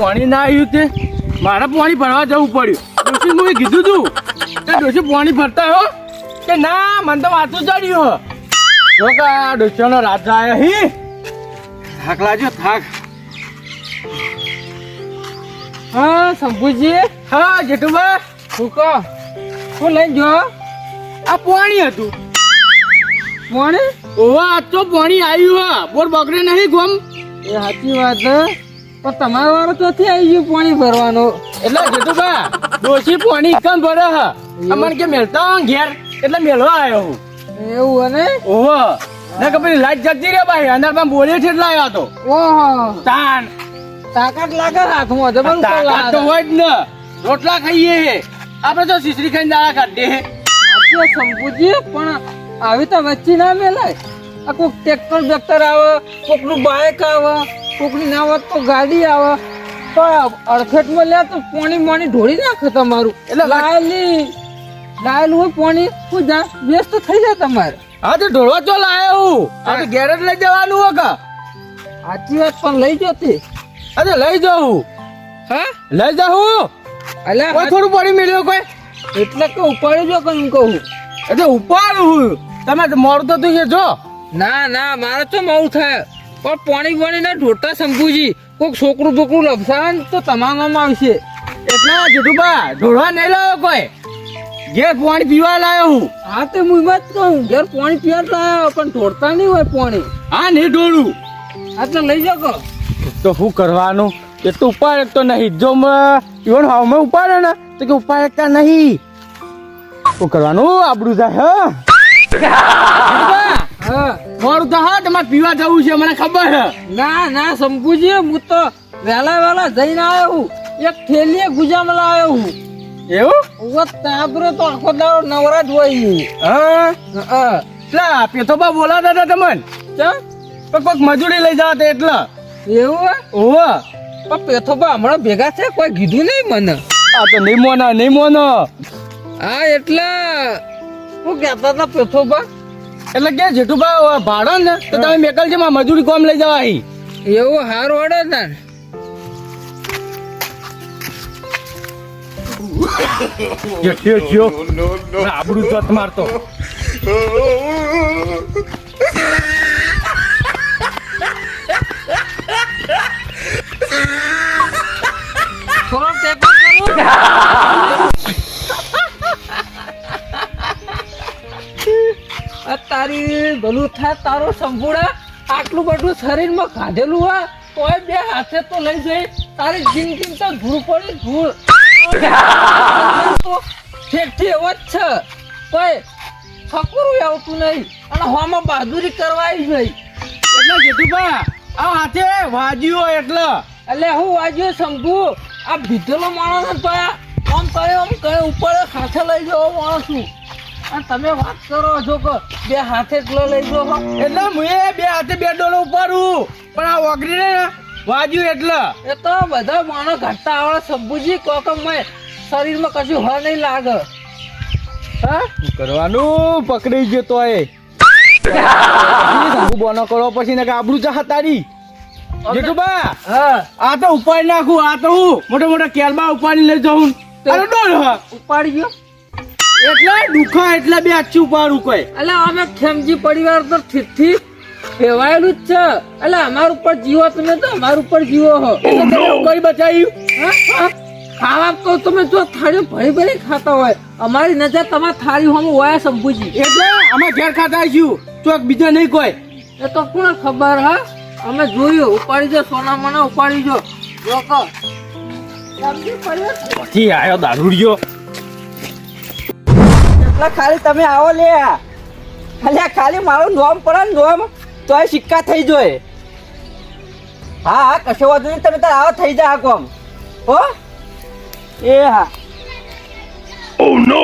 પાણી ના આવ્યું તે મારે પાણી ભરવા જવું પડ્યું. ડોશી, હું કીધું તું કે ડોશી પાણી ભરતા હો કે ના? મને તો વાતો ચડ્યું જો કે આ ડોશીઓનો રાજા આવ્યો હી. થાક લાગ્યો, થાક. હા, શંભુજી. હા, જેઠુબા. શું કહો? હું લઈ જો. આ પાણી હતું. પાણી? ઓવા, આજ તો પાણી આવ્યું હા. બોર બગડે નહીં ગમ. એ સાચી વાત પણ તમારો વાળો ચોથી આવી ગયું પાણી ભરવાનો? એટલે જેઠુબા ડોશી પાણી કમ ભરે હ? અમને કે મેલતા હો ઘેર એટલે મેલવા આવ્યો હું. એવું અને? ઓહો ના કે પેલી લાઈટ જતી રે ભાઈ અંદર પણ બોલે છે એટલે આવ્યો હતો. ઓહો. તાન તાકાત લાગે હાથમાં જબર તાકાત તો હોય જ ને. રોટલા ખાઈએ હે. આપણે તો સીસરી ખાઈને દાળા કાઢીએ હે. સાચી શંભુજી પણ આવી તો વચ્ચે ના મેલાય. આ કોક ટ્રેક્ટર બેક્ટર આવે કોકનું બાઇક આવે. કોકની ના આવે તો ગાડી આવે. તો અડફેટમાં લે તો પાણી પાણી ઢોળી નાખે તમારું. એટલે લાયેલી લાયેલું હોય પાણી શું વ્યસ્ત થઈ જાય તમારે. હા તો ઢોળવા તો લાયો હું. આ તો ઘેર લઈ જવાનું હો કા સાચી વાત પણ લઈ જતી. અરે લઈ જાઉં હા. લઈ જાઉં અલ્યા કોઈ થોડું પડી મેળ્યો કોઈ. એટલે કે ઉપાડી જો કઈ કહું એટલે ઉપાડું હું. તમે મોડું તો તું જો. ના ના મારે તો મોડું થાય. પણ પાણી ના ઢોટા શંકુજી કોઈક છોકરું બોકરું લપસાવે ને તો તમામ આવશે. એટલે જેઠુબા ઢોળવા નહીં લાવ્યો કોઈ. ઘેર પાણી પીવા લાવ્યો હું. હા તે હું વાત કહું ઘેર પાણી પીવા લાવ્યો પણ ઢોળતા નહીં હોય પાણી. હા નહીં ઢોળું. આ તો લઈ જાઓ. તો શું કરવાનું? એ તો ઉપાડે તો નહીં. જો ઇવન હાવમાં ઉપાડે ને તો કે ઉપાડતા નહીં? શું કરવાનું? આબડું જાય હા? હા મોડું તો હા તમારે પીવા જવું છે મને ખબર છે. ના ના શંભુજી હું તો વહેલા વહેલા જઈને આવ્યો હું. એક થેલીએ ગુજામાં લાવ્યો હું. એવું? ઓ તાબરો તો આખો દાડો નવરા જ હોય હા? હા. એટલા પેથોબા બોલાતા હતા તમને? ચા? પણ કોઈક મજૂરી લઈ જવા એટલે. એવું? ઓહો પણ પેથોબા હમણાં ભેગા છે કોઈ કીધું નહીં મને. આ તો નહીં મોનો નહીં હા એટલે હું કહેતા હતા પેથોબા એટલે કે જેઠુભાઈ ભાડો ને તો તમે મેકલજી માં મજૂરી કોમ લઈ જવા અહીં એવું હાર અડે ને. જેઠ્યો થયો આબડું જોત મારતો. થાય તારો સંપૂર્ણ આટલું બધું શરીરમાં કાઢેલું હોય, તોય બે હાથે તો લઈ જઈ. તારી જિંદગી તો ધૂળ પડી ધૂળ ઠેઠી એવો જ છે. કોઈ ફકરું આવતું નહીં અને હોમાં બહાદુરી કરવાય ગઈ એટલે જેઠુભા આ હાથે વાજ્યો એટલે. એટલે હું વાજ્યો, શંભુ, આ ભીધેલો માણસ હતો આ. આમ કયો આમ કયો ઉપર હાથે લઈ જવો માણસ છું તમે વાત કરો છો કે બે હાથે જ લઈ જો એટલે હું બે હાથે બે ડોલો ઉપાડું. પણ આ ઓગરી ને વાજ્યું એટલે. એ તો બધા માણસ ઘટતા આવડે સબ્બુજી કોક મેં શરીરમાં કશું હળ નહીં લાગે. હા? કરવાનું? પકડી ગયો તો એ. બોનો કરો પછી ને આબરું ચાહ તારી જેઠુબા હા. આ તો ઉપાડી નાખું આ તો હું મોટા મોટા કેલમાં ઉપાડી લઈ જાઉં. અરે ડોલ ઉપાડી ગયો? એટલે દુખા એટલે બે આછી ઉપાડું કોઈ. એટલે અમે ખેમજી પરિવાર તો ઠીકથી કહેવાયેલું જ છે. એટલે અમારું ઉપર જીવો તમે તો અમારા ઉપર જીવો હો. એટલે તમે બચાવ્યું? ખાવા તો તમે જો થાળી ભરી ભરી ખાતા હોય. અમારી નજર તમારે થાળી હોમ હોય શંભુજી એટલે અમે ઘેર ખાતા આવીશું. ચોક બીજા નહીં કોઈ. એ તો કોણ ખબર હા? અમે જોયું. ઉપાડી જો સોના મના ઉપાડી જો લોકો ખેમજી પરિવાર પછી આવ્યો દારૂડિયો. એટલે ખાલી તમે આવો લે. અલ્યા ખાલી મારું નોમ પડે ને નોમ તોય સિક્કા થઈ જોય. હા હા કશો વાંધો નહીં તમે તાર આવો થઈ જા કોમ. હો? એ હા. ઓ નો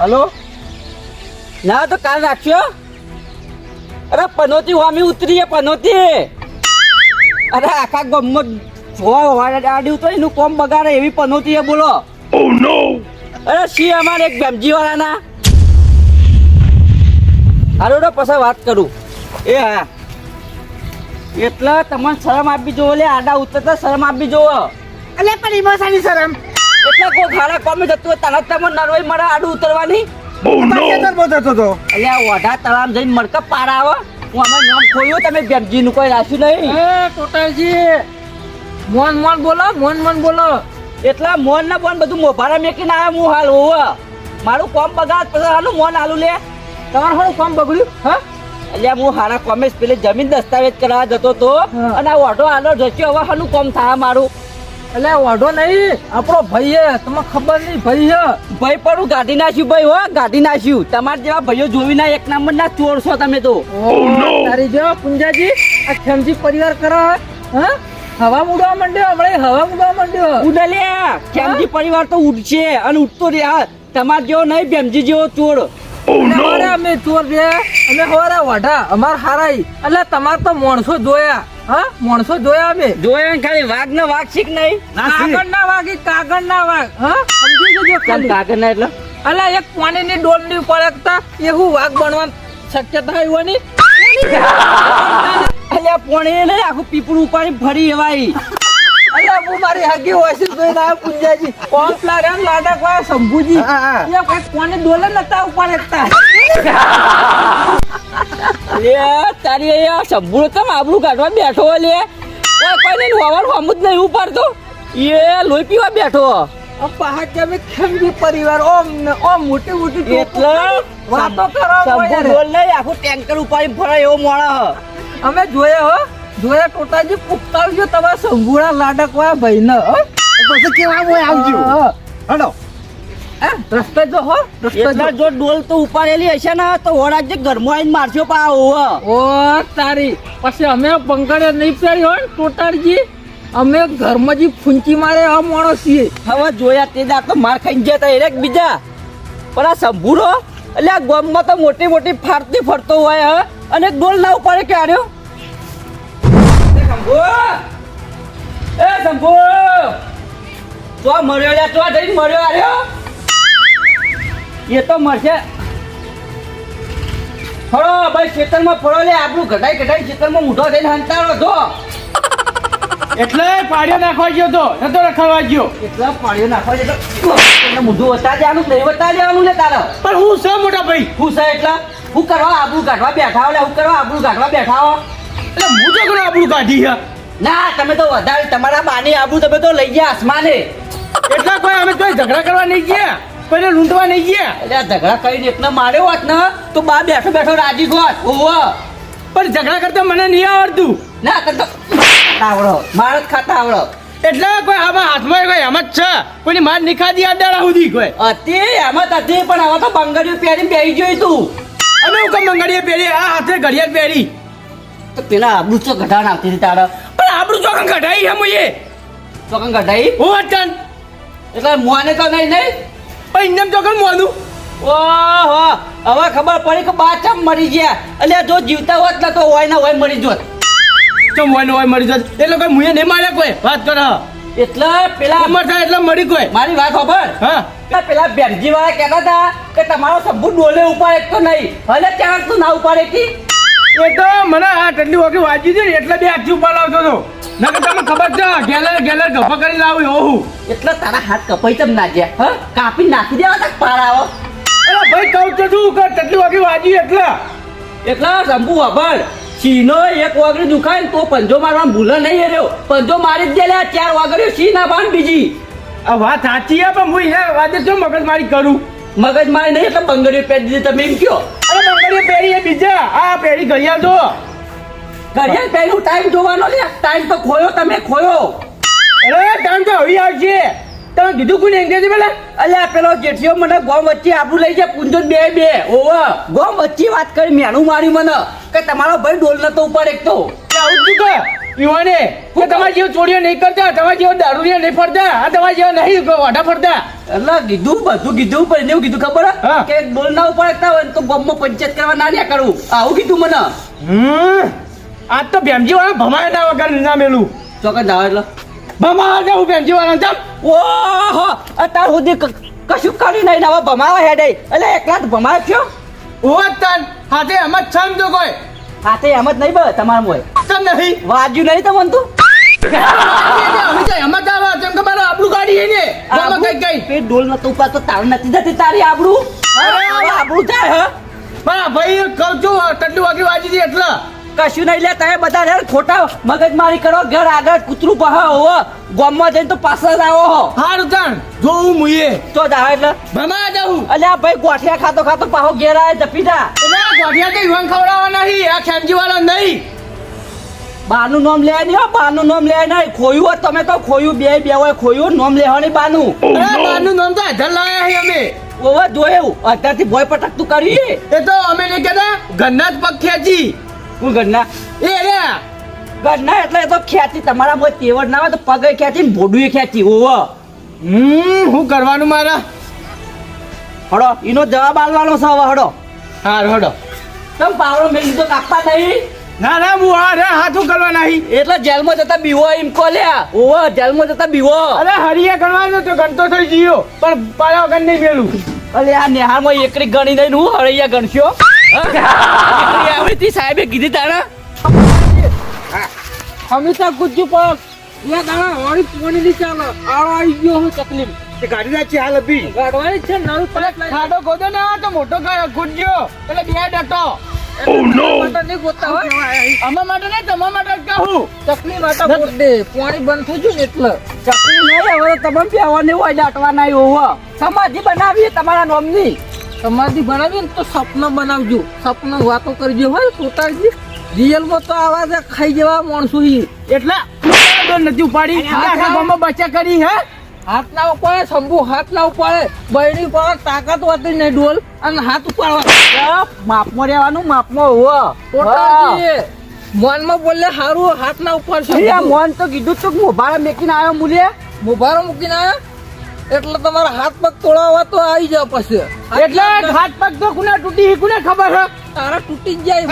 હલો? ના તો કાલ રાખ્યો અરે પનોતી વામી ઉતરીએ પનોતી. અરે આખા ગમત જોવા આડ્યું તો એનું કોમ બગાડે એવી પનોતી એ બોલો અરે સી અમારે એક બેમજી વાળાના હાલો પછી વાત કરું. એ હા. એટલે તમને શરમ આપી જોવો લે આડા ઉતરતા શરમ આપવી જોવો. એટલે પણ એમાં શરમ. એટલે કોઈ ખાડા કોમે જતું હોય તને તમને નરવાઈ મળે આડું ઉતરવાની? એટલે આ ઓઢા તળામ જઈને મડકા પાર આવે. હું અમે નામ ખોયું તમે બેમજી નું કોઈ રાખ્યું નહીં. એ ટોટાજી મોન મોન બોલો મોન મોન બોલો. એટલા મોન ના બોન બધું મોભારા મેકીને આવ્યા હું હાલ હોવ. મારું કોમ બગાડ પછી હાલું મોન હાલું લે. તમારે થોડું કોમ બગડ્યું? હા? એટલે હું હારા કોમે પેલે જમીન દસ્તાવેજ કરવા જતો તો અને આ ઓઢો હાલો જચ્યો હવે હાલું કોમ થાય મારું. એટલે ઓઢો નહીં આપણો ભાઈ હે તમને ખબર નહીં ભાઈ હે. ભાઈ પણ હું ગાડી નાખ્યું ભાઈ હો ગાડી નાખ્યું તમારા જેવા ભાઈઓ જોવીના એક નંબર ના ચોર છો તમે તો. તારી જો પુંજાજી આ ખેમજી પરિવાર કરો હા? હવા ઉડવા માંડ્યો હમણાં હવા ઉડવા માંડ્યો. ઉડલ્યા. કેમજી પરિવાર તો ઉડશે અને ઉડતો રહ્યા તમાર જેવો નહીં બેમજી જેવો ચોર. એટલે અમે ચોર છે. અમે હવારે વાઢા. અમાર હારાઈ. એટલે તમારે તો માણસો જોયા. હા? માણસો જોયા અમે. જોયા ને ખાલી વાઘ ના વાઘ શીખ નહીં. કાગળ ના વાઘ કાગળ ના વાઘ. હા? સમજી જજો કાગળ ના એટલે? અલા એક પાણીની ડોલની ઉપર એકતા એવું વાઘ બનવાની શક્યતા હોય અલ્યા પોણી ને આખું પીપળું ઉપાડી ફરી એવાય અલા હું મારી હગી હોય છે જોઈને આવ્યો પુંજાજી. કોમ પ્લારે લાડા કોઈ શંભુજી. હા, હા. એ કોઈ કોને ડોલે નતા ઉપર એકતા લે તારી અહીંયા સંભૂળ કેમ આબરૂ કાઢવા બેઠો લે? કોઈ કોઈને હવાર હમ જ નહીં ઉપાડતો. એ લોહી પીવા બેઠો પરિવાર? ઓમ ઓમ મોટી મોટી એટલે વાતો કરો નહીં આખું ટેન્કર ઉપાડી ફરે એવો મોણા. અમે જોયા હો. જોયા ટોટાજી પુખતાવજો તમારા સંભુળા લાડક વાળા ભાઈ ન પછી કેવા હોય આવજો. રસ્તે જો હો રસ્તે જો. ડોલ તો ઉપાડેલી હશે ને તો વરાજ ઘરમાં આવીને મારશો પા ઓ તારી. પછી અમે પંકડે નહીં પહેરી હોય અમે ઘરમાં જે ફૂંચી મારે આ માણસ છીએ. હવે જોયા તે તો માર ખાઈ ગયા તા એક બીજા. પણ આ સંભુરો એટલે આ ગામમાં તો મોટી મોટી ફારતી ફરતો હોય હ. અને ગોલ ના ઉપાડે કે આર્યો? એ શંભુ! એ શંભુ! તો મર્યો લ્યા તો જઈને મર્યો આર્યો! એ તો મરશે. ફળો ભાઈ ખેતરમાં ફળો લે આપણું ઘટાઈ ઘટાઈ ખેતરમાં મૂઢો થઈને હંતાડો છો. એટલે પાડ્યો નાખવા ગયો તો નતો રખાવા ગયો. એટલા પાણીઓ નાખવા ગયો તો મૂઢું વતા દેવાનું નહીં વતા દેવાનું ને તારા. પણ હું છે મોટા ભાઈ? હું છે એટલા? હું કરવા આબરૂ કાઢવા બેઠા હો લે હું કરવા આબરૂ કાઢવા બેઠા હો. એટલે હું તો ઘણું આબરૂ કાઢી છે ના તમે તો વધારે તમારા બાની આબરૂ તમે તો લઈ ગયા આસમાને. એટલા કોઈ અમે કોઈ ઝઘડા કરવા નહીં ગયા? કોઈને લૂંટવા નહીં ગયા? એટલે ઝઘડા કરીને એકને માર્યો હોત ને તો બા બેઠો બેઠો રાજી હોત. ઓવો પણ ઝઘડા કરતા મને નહીં આવડતું. ના કરતો આવડો મારત ખાતા આવડો. એટલે કોઈ આમાં હાથમાં કોઈ એમ જ છે? કોઈની માર નિખાદી આ દાડા સુધી કોઈ? હતી એમ જ હતી પણ હવે તો બંગડીઓ પહેરીને બેસી જોઈ તું. અમે હું કમ મંગળીએ પહેરી આ હાથે ઘડિયાળ પહેરી. તો પેલા આબરૂ તો ઘટા નાખતી હતી તારા. પણ આપણું ચોકન કઢાઈ હે એ ચોકન ઘટાઈ હું અટન એટલે મોને તો નહીં નહીં? પણ ઇન્દમ ચોકન મોનું ઓહો હવે ખબર પડી કે બા ચમ મરી ગયા? એટલે જો જીવતા હોત ને તો હોય ને હોય મરી જોત. ચમ હોય ને હોય મરી જોત. એ લોકો મુએ નહીં માર્યા કોઈ? વાત કર. એટલે પેલા ઉમર થાય એટલે મરી ગયો મારી વાત ખબર હા. પેલા બેનજી વાળા કહેતા હતા કે તમારો સબ્બુ ડોલે ઉપાડે એક તો નહીં. ભલે ત્યાં તું ના ઉપાડે કી. એ તો મને આ ટટલી વખત વાંચી દે એટલે બે હાથી ઉપર લાવતો હતો. નકર તમને ખબર છે ગેલર ગેલર ગફા કરી લાવું એવો હું એટલે તારા હાથ કપાઈ તમ ના ગયા હ? કાપી નાખી દેવા તક પારાવો અરે ભાઈ કહું તો છું કે ટટલી વખત વાજી એટલે. એટલે શંભુ વભર સિંહનો એક વાગડી દુખાય ને તો પંજો મારવા ભૂલે નહીં રહ્યો પંજો મારી જ લે ચાર વાગડ્યો સિંહ ના પાન બીજી. આ વાત સાચી હે પણ હું અહીંયા વાદે શું મગજમારી કરું? મગજ મારી નહીં એટલે બંગડીઓ પહેરી દીધી તમે એમ કયો? અરે બંગડીઓ પહેરી એ બીજા. આ પહેરી ઘડિયાળ જો. ઘડિયાળ પહેલું ટાઈમ જોવાનો લે ટાઈમ તો ખોયો તમે ખોયો. અરે ટાઈમ તો હવે આવશે. તમે કીધું કોને અંગ્રેજી પેલા? અલ્યા પેલો જેઠિયો મને ગોમ વચ્ચે આપણું લઈ જાય પૂંજો બે બે. ઓવ ગોમ વચ્ચે વાત કરી મેણું માર્યું મને કે તમારો ભાઈ ડોલ નતો ઉપર એક તો. આવું જ કે પીવાને કે તમારા જેવો ચોરીઓ નહીં કરતા તમારા જેવો દારૂડિયા નહીં ફરતા આ તમારા જેવો નહીં વાઢા ફરતા. એટલે કીધું બધું કીધું પણ એવું કીધું ખબર. કે ડોલ ના ઉપર એકતા હોય તો ગોમમાં પંચાયત કરવા ના રહ્યા કરું. આવું કીધું મને. હમ? આજ તો ભેમજી વાળા ભમાયા ના વગર ના મેલું. ચોક્કસ જાવ એટલે. ભમા દે હું ભેમજી વાળા ઓહો અત્યાર સુધી કશું કરી નહીં નવા ભમાવા હેડે. એટલે એકલા જ ભમાવ છો ઓ તન હાથે એમ જ છમ તો કોઈ. હાથે એમ જ નહીં બ તમારું મોય તમ નહીં વાજ્યું નહીં તમને તું? અમે તો એમાં જ આવે કે મારે આપણું ગાડી છે ને ગામમાં કઈ કઈ. પેટ ડોલ નતું તાર નથી જતી તારી આબરૂ? અરે, આબરૂ જાય મારા ભાઈ કહું છું કેટલું વાગે વાજી હતી એટલે. કશું નહીં લે તમે બધા યાર ખોટા મગજમારી કરો ઘર આગળ કૂતરું પહા હોવો. ગામમાં જઈને તો પાછળ જ આવો હો. હારું તાણ જોઉં મુઈએ. તો જાવ એટલે. ભમા જાઉં. અલ્યા ભાઈ ગોઠિયા ખાતો ખાતો પાહો ઘેર આવે જપી જા. એટલે ગોઠિયા તો યુવાન ખવડાવવા નહીં આ ખેમજી વાળા નહીં. બાનું નામ લે નહીં હો બાનું નામ લે નહીં. ખોયું હોત તમે તો ખોયું બે બે હોય ખોયું નામ લેવાની બાનું. અરે બારનું નામ તો અધર લાયા છે અમે. ઓવા જોયું. અત્યારથી ભોય પટક તું કરી. એ તો અમે નહીં કહેતા ઘરના જ પગ ખેંચી. હું ઘરના એ રે ઘરના એટલે તો ખેંચી તમારા બોય તેવડ ના હોય તો પગે ખેંચી ને ભોડું ખેંચી ઓવે હમ શું કરવાનું મારા? હડો એનો જવાબ આલવાનો છે હવે હડો. હા હડો. તમ પાવડો મેં તો કાપવા નહીં? ના ના હું આ રે હાથું કરવા નહીં. એટલે જેલમાં જતા બીવો એમ કો લ્યા ઓવો જેલમાં જતા બીવો. અરે હરિયા ગણવાનો તો ગણતો થઈ ગયો. પણ પાયા વગર નહીં મેલું. અલે આ નેહામાં એકરી ગણી દઈને હું હળૈયા ગણશો. એકરી આવી? સાહેબે કીધી તારા? હંમેશા ગુજ્જુ પર યા દાણા વાળી પોણી ની ચાલે. આળો આવી ગયો હું તકલીફ ગાડી ના ચાલ બી ગાડવાની છે પલટ લઈ ખાડો ને ના તો મોટો ખુદજો એટલે બે ડટો. નહીં ગોતતા હોય. અમાર માટે નહીં તમારા માટે કહું. તકલીફ માટે દે પોણી બંધ થઈ ગયું ને એટલે. ચકલી નહીં હવે તમામ તમે હોય હોય દાટવાના હોવા સમાધિ બનાવીએ તમારા નોમની. સમાધિ બનાવી ને તો સપન બનાવજો. સપન વાતો કરજો હોય પોતાજી રિયલમાં તો આવા ખાઈ જવા માણસો ઈ એટલે નથી ઉપાડી. બચા કરી હે? હાથ ના ઉપાડે શંભુ હાથ ના ઉપાડે. બૈરી પર તાકાત હોતી નહીં ડોલ અને હાથ ઉપાડવા. માપમાં રહેવાનું માપમાં હોવો. પોતાજી મનમાં બોલે હારું હાથ ના ઉપાડશે મોન તો કીધું તું મોબાઈલ મેકીને આવ્યો મુલે. મુભારો મૂકીને આયા એટલે તમારા હાથ પગ તોડાવવા તો આવી જાવ પછી. એટલે હાથ પગ તો કુને તૂટી કુને ખબર હે તારા તૂટી જાય.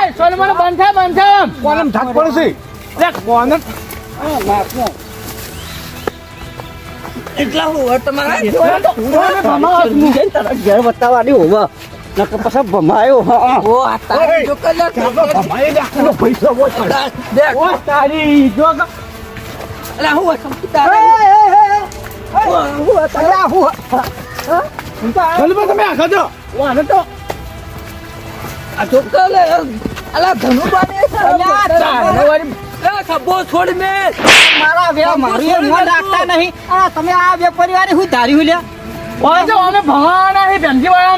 એ સોલમણ બંધા બંધા. કોલમ ધાક પડશે લે કોન એટલા હું તમારા? તારા ઘેર બતાવવાની હોવા. નકર પછી ભમાયો હા. ઓ આ તારી જો. કલ્યા પૈસા બોલ દે તારી જો અલા હું સમજી તારા જલ્દી તમે આખા જો વાને તો આ છોકરા લે અલા ધનુબાને જાનવરી એ ખબ્બો છોડ મે મારા બે મારી એ રાખતા નહીં આ તમે આ બે પરિવારે હું ધાર્યું લ્યા ઓય તો અમે ભવાના હે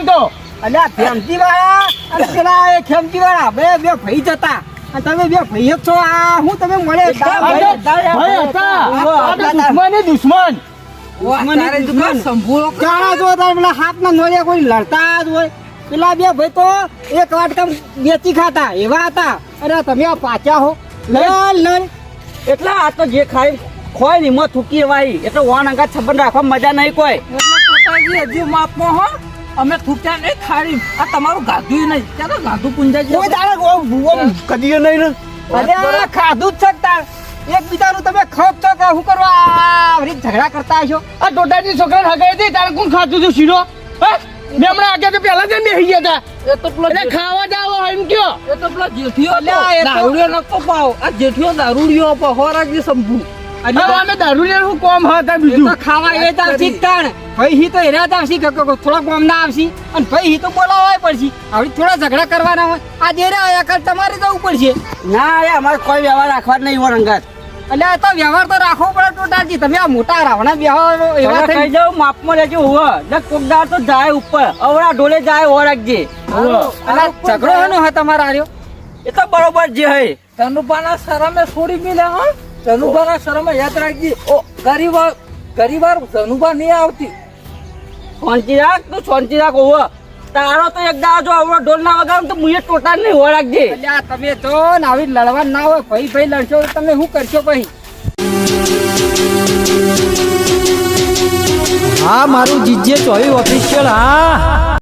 તો અલ્યા ખેમતી વાળા અને એ ખેમતી વાળા બે ભાઈ જતા તમે બે ભાઈ જ છો આ હું તમે મળે દુશ્મન દુશ્મન. લડતા જ હોય. પેલા બે ભાઈ તો એક વાટકા વેચી ખાતા એવા હતા. અરે તમે આ પાછા હો. લલ લલ એટલે આ તો જે ખાઈ ખોય ને એમાં થૂકી વાઈ એટલે વાન અંગા રાખવા મજા નહીં કોઈ. હજી માપમાં હો. અમે થૂક્યા નહીં ખાડી. આ તમારું ગાધું નહીં. ત્યાં તો ગાધું પુંજાજી કોઈ દાડે કદી નહીં ને. અરે ખાધું જ છે તાર એક બીજાનું તમે ખપ છો કે શું કરવા આવરી ઝઘડા કરતા હશો. આ ડોડાજી છોકરા હગાઈ હતી તારે કોણ ખાતું હતું શીરો? મેં હમણાં આગળ તો પહેલા જ બેસી ગયા હતા એ તો પેલો એટલે ખાવા જાવ એમ કયો? એ તો પેલો જેઠિયો દારૂડિયો નતો પાવ. આ જેઠિયો દારૂડિયો પાવ હોરાજી સંભુ અમે દારૂડિયો હું કોમ હતા બીજું? ખાવા એ તો આવશે તાણ. ભાઈ હી તો હેરા આવશે થોડા કોમ ના આવશે. અને ભાઈ હી તો બોલાવાય પડશે. હવે થોડા ઝઘડા કરવાના હોય. આ દેરા આયા કર તમારે જવું પડશે. ના અમારે કોઈ વ્યવહાર રાખવા નહીં વરંગાત એટલે આ તો વ્યવહાર તો રાખવો પડે ટોટાજી તમે આ મોટા રાવણા વ્યવહાર એવા થઈ જાવ માપમાં લેજો હોવ. ને કોકદાર તો જાય ઉપર. અવડા ઢોલે જાય હો રાખજે. અને ઝઘડો એનો હે તમારા આર્યો? એ તો બરોબર જે હે. તનુભાના શરમે છોડી મિલે હા. તનુભાના શરમે યાદ રાખજી. ઓ ગરીબ ગરીવાર ધનુભા નહીં આવતી. સોનચી રાખ તું સોનચી રાખ હોવ. તારો તો એક દાડો જો આવડો ઢોલ ના વગાડો તો મુએ ટોટા નહીં હો રાખજે તમે તો આવી લડવા ના હોય ભાઈ ભાઈ લડશો તમે શું કરશો ભાઈ? હા મારું જીજે ચોવી ઓફિશિયલ હા.